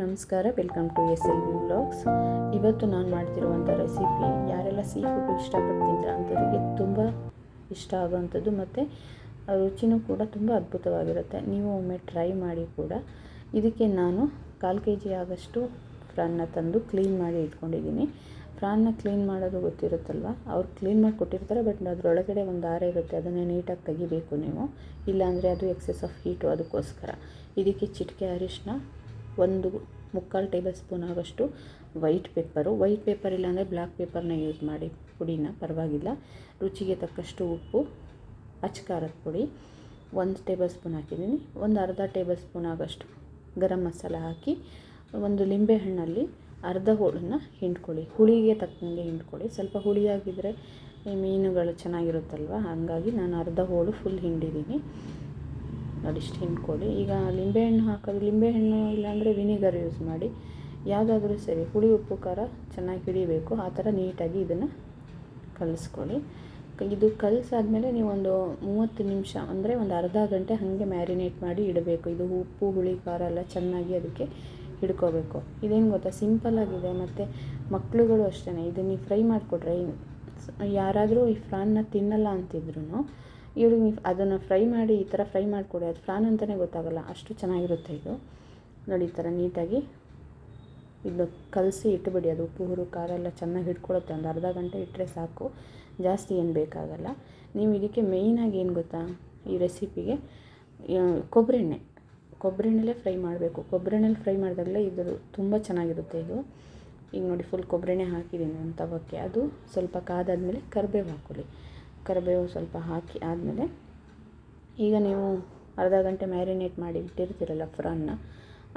ನಮಸ್ಕಾರ welcome to S L V vlogs ಇವತ್ತು ನಾನು ಮಾಡ್ತಿರುವಂಥ ರೆಸಿಪಿ ಯಾರೆಲ್ಲ ಸೀ ಫುಡ್ ಇಷ್ಟಪಟ್ಟು ತಿಂತಾರೆ ಅಂಥವ್ರಿಗೆ ತುಂಬ ಇಷ್ಟ ಆಗೋವಂಥದ್ದು ಮತ್ತು ರುಚಿನೂ ಕೂಡ ತುಂಬ ಅದ್ಭುತವಾಗಿರುತ್ತೆ. ನೀವು ಒಮ್ಮೆ ಟ್ರೈ ಮಾಡಿ ಕೂಡ ಇದಕ್ಕೆ ನಾನು ಕಾಲು ಕೆ ಜಿ ಆಗೋಷ್ಟು ಫ್ರಾನ್ನ ತಂದು ಕ್ಲೀನ್ ಮಾಡಿ ಇಟ್ಕೊಂಡಿದ್ದೀನಿ. ಫ್ರಾನ್ನ ಕ್ಲೀನ್ ಮಾಡೋದು ಗೊತ್ತಿರುತ್ತಲ್ವ? ಅವ್ರು ಕ್ಲೀನ್ ಮಾಡಿ ಕೊಟ್ಟಿರ್ತಾರೆ ಬಟ್ ಅದರೊಳಗಡೆ ಒಂದು ದಾರ ಇರುತ್ತೆ, ಅದನ್ನು ನೀಟಾಗಿ ತೆಗಿಬೇಕು ನೀವು. ಇಲ್ಲಾಂದರೆ ಅದು ಎಕ್ಸೆಸ್ ಆಫ್ ಹೀಟು ಅದಕ್ಕೋಸ್ಕರ. ಇದಕ್ಕೆ ಚಿಟಿಕೆ ಅರಿಶಿನ ಒಂದು ಮುಕ್ಕಾಲು ಟೇಬಲ್ ಸ್ಪೂನ್ ಆಗೋಷ್ಟು ವೈಟ್ ಪೇಪರು. ವೈಟ್ ಪೇಪರ್ ಇಲ್ಲಾಂದರೆ ಬ್ಲ್ಯಾಕ್ ಪೇಪರ್ನ ಯೂಸ್ ಮಾಡಿ ಪುಡಿನ, ಪರವಾಗಿಲ್ಲ. ರುಚಿಗೆ ತಕ್ಕಷ್ಟು ಉಪ್ಪು ಅಚ್ಕಾರದ ಪುಡಿ, ಒಂದು ಟೇಬಲ್ ಸ್ಪೂನ್ ಹಾಕಿದ್ದೀನಿ. ಒಂದು ಅರ್ಧ ಟೇಬಲ್ ಸ್ಪೂನ್ ಆಗೋಷ್ಟು ಗರಂ ಮಸಾಲ ಹಾಕಿ, ಒಂದು ಲಿಂಬೆಹಣ್ಣಲ್ಲಿ ಅರ್ಧ ಹೋಳನ್ನು ಹಿಂಡ್ಕೊಳ್ಳಿ. ಹುಳಿಗೆ ತಕ್ಕಂಗೆ ಹಿಂಡ್ಕೊಳ್ಳಿ. ಸ್ವಲ್ಪ ಹುಳಿಯಾಗಿದ್ದರೆ ಈ ಮೀನುಗಳು ಚೆನ್ನಾಗಿರುತ್ತಲ್ವ? ಹಾಗಾಗಿ ನಾನು ಅರ್ಧ ಹೋಳು ಫುಲ್ ಹಿಂಡಿದ್ದೀನಿ. ಇಷ್ಟು ಹಿಂಡ್ಕೊಳ್ಳಿ ಈಗ ಲಿಂಬೆಹಣ್ಣು ಹಾಕೋದು, ಲಿಂಬೆಹಣ್ಣು ಇಲ್ಲಾಂದರೆ ವಿನಿಗರ್ ಯೂಸ್ ಮಾಡಿ, ಯಾವುದಾದ್ರೂ ಸರಿ ಹುಳಿ ಉಪ್ಪು, ಖಾರ ಚೆನ್ನಾಗಿ ಹಿಡಿಬೇಕು. ಆ ಥರ ನೀಟಾಗಿ ಇದನ್ನು ಕಲಿಸ್ಕೊಳ್ಳಿ. ಇದು ಕಲಿಸಾದ್ಮೇಲೆ ನೀವೊಂದು ಮೂವತ್ತು ನಿಮಿಷ, ಅಂದರೆ ಒಂದು ಅರ್ಧ ಗಂಟೆ ಹಾಗೆ ಮ್ಯಾರಿನೇಟ್ ಮಾಡಿ ಇಡಬೇಕು. ಇದು ಉಪ್ಪು, ಹುಳಿ, ಖಾರ ಎಲ್ಲ ಚೆನ್ನಾಗಿ ಅದಕ್ಕೆ ಹಿಡ್ಕೋಬೇಕು. ಇದೇನು ಗೊತ್ತಾ? ಸಿಂಪಲ್ಲಾಗಿದೆ ಮತ್ತು ಮಕ್ಕಳುಗಳು ಅಷ್ಟೇ ಇದನ್ನು ನೀವು ಫ್ರೈ ಮಾಡಿಕೊಟ್ರೆ ಯಾರಾದರೂ ಈ ಫ್ರಾನ್ನ ತಿನ್ನಲ್ಲ ಅಂತಿದ್ರು ಇವ್ರಿಗೆ ಅದನ್ನು ಫ್ರೈ ಮಾಡಿ, ಈ ಥರ ಫ್ರೈ ಮಾಡಿಕೊಡಿ, ಅದು ಫ್ರಾನ್ ಅಂತಲೇ ಗೊತ್ತಾಗಲ್ಲ, ಅಷ್ಟು ಚೆನ್ನಾಗಿರುತ್ತೆ ಇದು. ನೋಡಿ ಈ ಥರ ನೀಟಾಗಿ ಇದು ಕಲಸಿ ಇಟ್ಬಿಡಿ, ಅದು ಉಪ್ಪು, ಹುರು, ಖಾರ ಎಲ್ಲ ಚೆನ್ನಾಗಿ ಹಿಡ್ಕೊಳುತ್ತೆ, ಒಂದು ಅರ್ಧ ಗಂಟೆ ಇಟ್ಟರೆ ಸಾಕು, ಜಾಸ್ತಿ ಏನು ಬೇಕಾಗಲ್ಲ. ನೀವು ಇದಕ್ಕೆ ಮೇಯ್ನಾಗಿ ಏನು ಗೊತ್ತಾ, ಈ ರೆಸಿಪಿಗೆ ಕೊಬ್ಬರಿ ಎಣ್ಣೆ ಕೊಬ್ಬರಿ ಎಣ್ಣೆಲೇ ಫ್ರೈ ಮಾಡಬೇಕು ಕೊಬ್ಬರಿ ಎಣ್ಣೆಲಿ ಫ್ರೈ ಮಾಡಿದಾಗಲೇ ಇದು ತುಂಬ ಚೆನ್ನಾಗಿರುತ್ತೆ ಇದು. ಈಗ ನೋಡಿ ಫುಲ್ ಕೊಬ್ಬರಿನೇ ಹಾಕಿದ್ದೀನಿ ಒಂದು ತವಕ್ಕೆ. ಅದು ಸ್ವಲ್ಪ ಕಾದಾದಮೇಲೆ ಕರಿಬೇವು ಹಾಕೊಳ್ಳಿ. ಕರಿಬೇವು ಸ್ವಲ್ಪ ಹಾಕಿ ಆದಮೇಲೆ ಈಗ ನೀವು ಅರ್ಧ ಗಂಟೆ ಮ್ಯಾರಿನೇಟ್ ಮಾಡಿ ಇಟ್ಟಿರ್ತೀರಲ್ಲ ಫ್ರಾನ್ನ,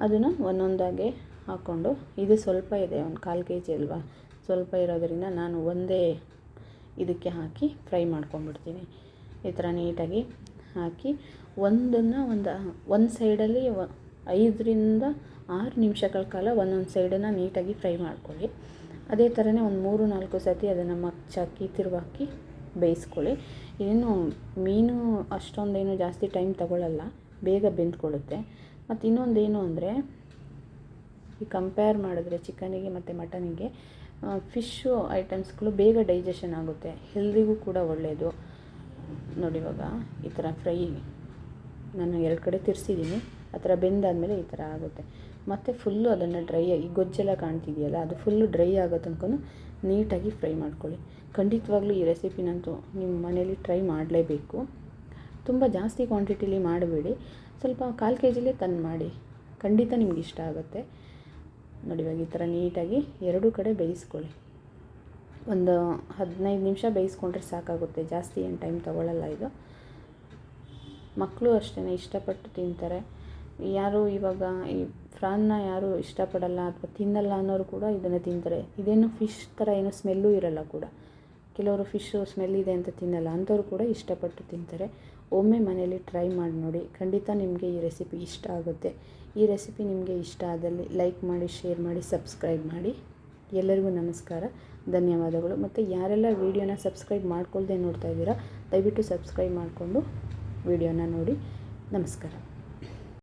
ಅದನ್ನು ಒಂದೊಂದಾಗೆ ಹಾಕ್ಕೊಂಡು, ಇದು ಸ್ವಲ್ಪ ಇದೆ, ಒಂದು ಕಾಲು ಕೆ ಜಿ ಅಲ್ವಾ? ಸ್ವಲ್ಪ ಇರೋದರಿಂದ ನಾನು ಒಂದೇ ಇದಕ್ಕೆ ಹಾಕಿ ಫ್ರೈ ಮಾಡ್ಕೊಂಬಿಡ್ತೀನಿ ಈ ಥರ ನೀಟಾಗಿ ಹಾಕಿ ಒಂದನ್ನು ಒಂದು ಒಂದು ಸೈಡಲ್ಲಿ ಐದರಿಂದ ಆರು ನಿಮಿಷಗಳ ಕಾಲ ಒಂದೊಂದು ಸೈಡನ್ನು ನೀಟಾಗಿ ಫ್ರೈ ಮಾಡ್ಕೊಳ್ಳಿ. ಅದೇ ಥರನೇ ಒಂದು ಮೂರು ನಾಲ್ಕು ಸತಿ ಅದನ್ನು ಮಚ್ಚಾಕಿ ತಿರುವಾಕಿ ಬೇಯಿಸ್ಕೊಳ್ಳಿ. ಏನು ಮೀನು ಅಷ್ಟೊಂದೇನು ಜಾಸ್ತಿ ಟೈಮ್ ತಗೊಳ್ಳಲ್ಲ ಬೇಗ ಬೆಂದ್ಕೊಳ್ಳುತ್ತೆ. ಮತ್ತು ಇನ್ನೊಂದೇನು ಅಂದರೆ, ಈ ಕಂಪೇರ್ ಮಾಡಿದ್ರೆ ಚಿಕನಿಗೆ ಮತ್ತು ಮಟನಿಗೆ ಫಿಶ್ಶು ಐಟಮ್ಸ್ಗಳು ಬೇಗ ಡೈಜೆಷನ್ ಆಗುತ್ತೆ. ಹೆಲ್ದಿಗೂ ಕೂಡ ಒಳ್ಳೆಯದು ನೋಡಿ ಇವಾಗ ಈ ಥರ ಫ್ರೈ ನಾನು ಎರಡು ಕಡೆ ತಿರ್ಸಿದ್ದೀನಿ ಆ ಥರ ಬೆಂದಾದಮೇಲೆ ಈ ಥರ ಆಗುತ್ತೆ. ಮತ್ತು ಫುಲ್ಲು ಅದನ್ನು ಡ್ರೈ ಆಗಿ ಗೊಜ್ಜೆಲ್ಲ ಕಾಣ್ತಿದೆಯಲ್ಲ, ಅದು ಫುಲ್ಲು ಡ್ರೈ ಆಗೋ ತನಕ ನೀಟಾಗಿ ಫ್ರೈ ಮಾಡ್ಕೊಳ್ಳಿ. ಖಂಡಿತವಾಗ್ಲೂ ಈ ರೆಸಿಪಿನಂತೂ ನಿಮ್ಮ ಮನೇಲಿ ಟ್ರೈ ಮಾಡಲೇಬೇಕು. ತುಂಬ ಜಾಸ್ತಿ ಕ್ವಾಂಟಿಟಿಲಿ ಮಾಡಬೇಡಿ. ಸ್ವಲ್ಪ ಕಾಲು ಕೆ ಜಿಲೇ ತಂದು ಮಾಡಿ. ಖಂಡಿತ ನಿಮ್ಗೆ ಇಷ್ಟ ಆಗುತ್ತೆ. ನೋಡಿ ಇವಾಗ ಈ ಥರ ನೀಟಾಗಿ ಎರಡೂ ಕಡೆ ಬೇಯಿಸ್ಕೊಳ್ಳಿ. ಒಂದು ಹದಿನೈದು ನಿಮಿಷ ಬೇಯಿಸ್ಕೊಂಡ್ರೆ ಸಾಕಾಗುತ್ತೆ. ಜಾಸ್ತಿ ಏನು ಟೈಮ್ ತೊಗೊಳ್ಳಲ್ಲ ಇದು. ಮಕ್ಕಳು ಅಷ್ಟೇ ಇಷ್ಟಪಟ್ಟು ತಿಂತಾರೆ. ಯಾರು ಇವಾಗ ಈ ಫ್ರಾನ್ನ ಯಾರು ಇಷ್ಟಪಡಲ್ಲ ಅಥವಾ ತಿನ್ನಲ್ಲ ಅನ್ನೋರು ಕೂಡ ಇದನ್ನು ತಿಂತಾರೆ. ಇದೇನು ಫಿಶ್ ಥರ ಏನೋ ಸ್ಮೆಲ್ಲೂ ಇರಲ್ಲ ಕೂಡ. ಕೆಲವರು ಫಿಶ್ ಸ್ಮೆಲ್ ಇದೆ ಅಂತ ತಿನ್ನಲ್ಲ, ಅಂಥವ್ರು ಕೂಡ ಇಷ್ಟಪಟ್ಟು ತಿಂತಾರೆ. ಒಮ್ಮೆ ಮನೆಯಲ್ಲಿ ಟ್ರೈ ಮಾಡಿ ನೋಡಿ, ಖಂಡಿತ ನಿಮಗೆ ಈ ರೆಸಿಪಿ ಇಷ್ಟ ಆಗುತ್ತೆ. ಈ ರೆಸಿಪಿ ನಿಮಗೆ ಇಷ್ಟ ಆದಲ್ಲಿ ಲೈಕ್ ಮಾಡಿ ಶೇರ್ ಮಾಡಿ ಸಬ್ಸ್ಕ್ರೈಬ್ ಮಾಡಿ. ಎಲ್ಲರಿಗೂ ನಮಸ್ಕಾರ, ಧನ್ಯವಾದಗಳು. ಮತ್ತು ಯಾರೆಲ್ಲ ವೀಡಿಯೋನ ಸಬ್ಸ್ಕ್ರೈಬ್ ಮಾಡ್ಕೊಳ್ದೆ ನೋಡ್ತಾ ಇದ್ದೀರಾ, ದಯವಿಟ್ಟು ಸಬ್ಸ್ಕ್ರೈಬ್ ಮಾಡಿಕೊಂಡು ವೀಡಿಯೋನ ನೋಡಿ. ನಮಸ್ಕಾರ.